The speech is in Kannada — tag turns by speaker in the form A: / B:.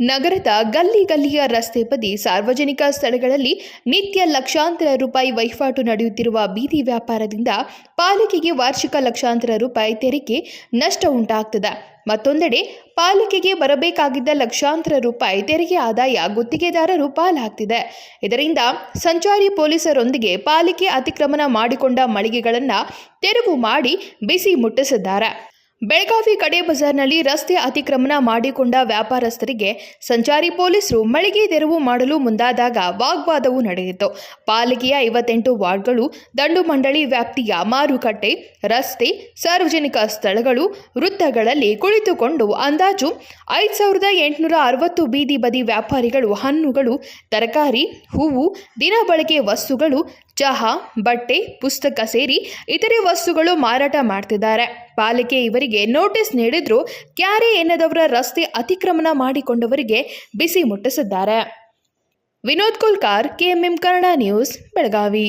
A: ನಗರದ ಗಲ್ಲಿ ಗಲ್ಲಿಯ ರಸ್ತೆ ಬದಿ ಸಾರ್ವಜನಿಕ ಸ್ಥಳಗಳಲ್ಲಿ ನಿತ್ಯ ಲಕ್ಷಾಂತರ ರೂಪಾಯಿ ವಹಿವಾಟು ನಡೆಯುತ್ತಿರುವ ಬೀದಿ ವ್ಯಾಪಾರದಿಂದ ಪಾಲಿಕೆಗೆ ವಾರ್ಷಿಕ ಲಕ್ಷಾಂತರ ರೂಪಾಯಿ ತೆರಿಗೆ ನಷ್ಟ ಉಂಟಾಗ್ತದೆ. ಮತ್ತೊಂದೆಡೆ ಪಾಲಿಕೆಗೆ ಬರಬೇಕಾಗಿದ್ದ ಲಕ್ಷಾಂತರ ರೂಪಾಯಿ ತೆರಿಗೆ ಆದಾಯ ಗುತ್ತಿಗೆದಾರರು ಪಾಲಾಗ್ತಿದೆ. ಇದರಿಂದ ಸಂಚಾರಿ ಪೊಲೀಸರೊಂದಿಗೆ ಪಾಲಿಕೆ ಅತಿಕ್ರಮಣ ಮಾಡಿಕೊಂಡ ಮಳಿಗೆಗಳನ್ನು ತೆರವು ಮಾಡಿ ಬಿಸಿ ಮುಟ್ಟಿಸಿದ್ದಾರೆ. ಬೆಳಗಾವಿ ಕಡೆ ಬಜಾರ್ನಲ್ಲಿ ರಸ್ತೆ ಅತಿಕ್ರಮಣ ಮಾಡಿಕೊಂಡ ವ್ಯಾಪಾರಸ್ಥರಿಗೆ ಸಂಚಾರಿ ಪೊಲೀಸರು ಮಳಿಗೆ ತೆರವು ಮಾಡಲು ಮುಂದಾದಾಗ ವಾಗ್ವಾದವು ನಡೆಯಿತು ಪಾಲಿಕೆಯ ಐವತ್ತೆಂಟು ವಾರ್ಡ್ಗಳು, ದಂಡು ಮಂಡಳಿ ವ್ಯಾಪ್ತಿಯ ಮಾರುಕಟ್ಟೆ, ರಸ್ತೆ, ಸಾರ್ವಜನಿಕ ಸ್ಥಳಗಳು, ವೃತ್ತಗಳಲ್ಲಿ ಕುಳಿತುಕೊಂಡು ಅಂದಾಜು ಐದು ಸಾವಿರದ ಎಂಟುನೂರ ಅರವತ್ತು ಬೀದಿ ಬದಿ ವ್ಯಾಪಾರಿಗಳು, ಹಣ್ಣುಗಳು, ತರಕಾರಿ, ಹೂವು ದಿನಬಳಕೆ ವಸ್ತುಗಳು ಚಹಾ, ಬಟ್ಟೆ, ಪುಸ್ತಕ ಸೇರಿ ಇತರೆ ವಸ್ತುಗಳು ಮಾರಾಟ ಮಾಡ್ತಿದ್ದಾರೆ. ಪಾಲಿಕೆ ಇವರಿಗೆ ನೋಟಿಸ್ ನೀಡಿದ್ರು ಕ್ಯಾರೆ ಎನ್ನದವರ ರಸ್ತೆ ಅತಿಕ್ರಮಣ ಮಾಡಿಕೊಂಡವರಿಗೆ ಬಿಸಿ ಮುಟ್ಟಿಸಿದ್ದಾರೆ. Vinod Kulkar, KMM Kannada news, Belagavi.